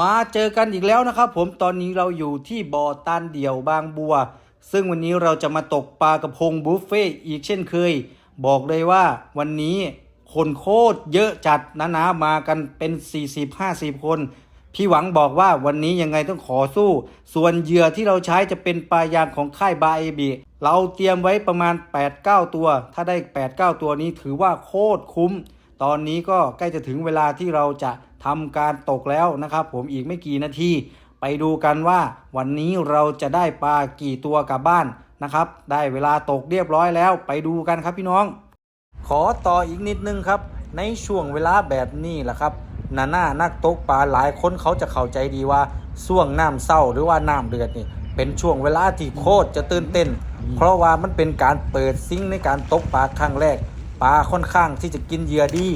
มาเจอกันอีกแล้วนะครับผมตอนนี้เราอยู่ที่บ่อตานเดี่ยวบางบัว ซึ่งวันนี้เราจะมาตกปลากระพงบุฟเฟ่อีกเช่นเคย บอกเลยว่าวันนี้คนโคตรเยอะจัดนะนะมากันเป็น 40-50 คน พี่หวังบอกว่าวันนี้ยังไงต้องขอสู้ ส่วนเหยื่อที่เราใช้จะเป็นปลายางของค่ายบาเอบีเราเตรียมไว้ประมาณ 8-9 ตัว ถ้าได้ 8-9 ตัวนี้ถือว่าโคตรคุ้ม ตอนนี้ก็ใกล้จะถึงเวลาที่เราจะ ทำการตกแล้วนะครับ ผมอีกไม่กี่นาทีไปดูกันว่าวันนี้เราจะได้ปลากี่ตัวกลับบ้านนะครับ ได้เวลาตกเรียบร้อยแล้วไปดูกันครับพี่น้อง ขอต่ออีกนิดนึงครับ ในช่วงเวลาแบบนี้แหละครับนาหน้านักตกปลาหลายคนเขาจะเข้าใจดีว่าช่วงน้ำเศร้าหรือว่าน้ำเดือดนี่เป็นช่วงเวลาที่โคตรจะตื่นเต้น เพราะว่ามันเป็นการเปิดซิงในการตกปลาครั้งแรก ปลาค่อนข้างที่จะกินเหยื่อดี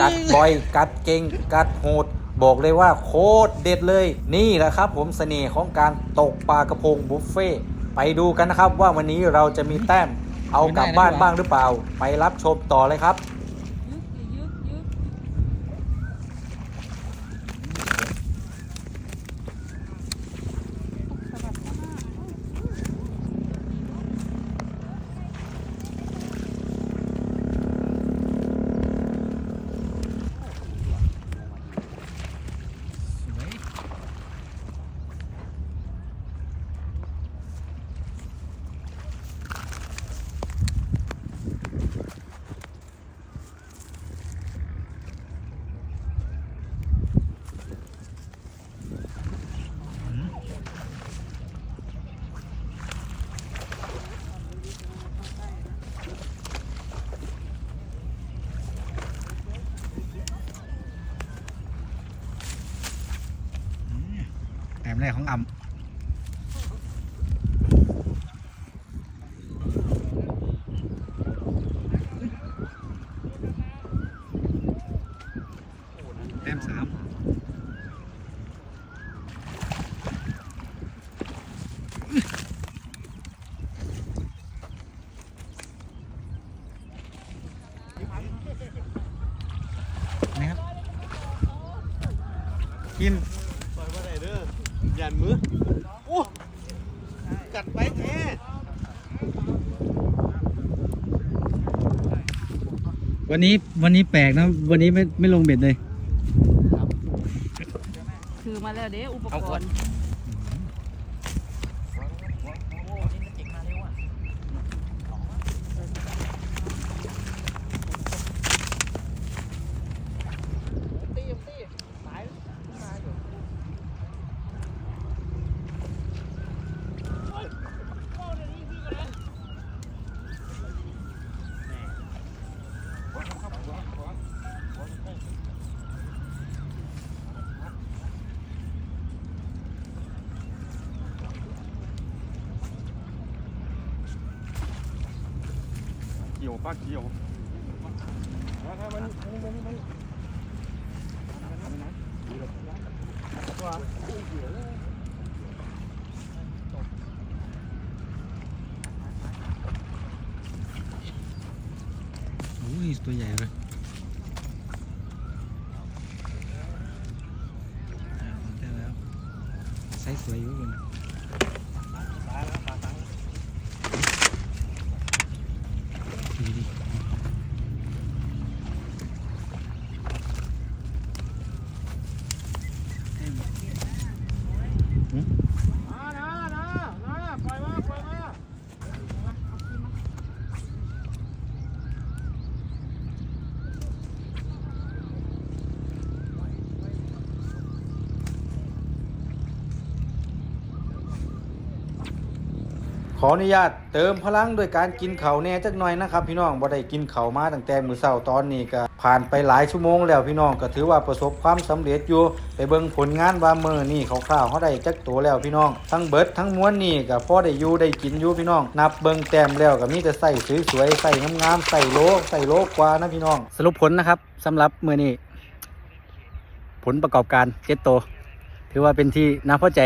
กัดบ่อย กัดเก่ง กัดโหด บอกเลยว่าโคตรเด็ดเลย นี่แหละครับผมเสน่ห์ของการตกปลากระพงบุฟเฟ่ต์ไปดูกันนะครับว่าวันนี้เราจะมีแต้มเอากลับบ้านบ้างหรือเปล่า ไปรับชมต่อเลยครับ ยึกยึกยึก แต้ มแรกของอ่ำแต้มสามนี่ครับกิน ปล่อยมาได้เด้อ ยันมือโอ้กัดไปแท้วันนี้วันนี้แปลกนะ วันนี้ไม่ไม่ลงเบ็ดเลยถือมาแล้วเด้อุปกรณ์ กี่ยวป้าเกี่ยวมาครับมันมันมันมันว่าอุ้ยตัวใหญ่เลยอ่าได้แล้วไซส์สวยอยู่คุณดี ดี มานะนะนะปล่อยมาปล่อยมา ขออนุญาตเติมพลังด้วยการกินเขาแน่จักหน่อยนะครับ พี่น้องบ่ได้กินเขามาตั้งแต่มื้อเช้าตอนนี้ก็ผ่านไปหลายชั่วโมงแล้วพี่น้องก็ถือว่าประสบความสำเร็จอยู่ไปเบิ่งผลงานว่ามื้อนี้คร่าวๆเขาได้จักตัวแล้วพี่น้อง ทั้งเบิดทั้งม้วลนี่ก็พอได้อยู่ได้กินอยู่พี่น้อง นับเบิ่งแต้มแล้วก็มีแต่ใส่สวยๆใส่งามๆใส่โลใส่โลกว่านะพี่น้อง สรุปผลนะครับสำหรับมื้อนี้ผลประกอบการเจ็ดตัวถือว่าเป็นที่น่าพอใจ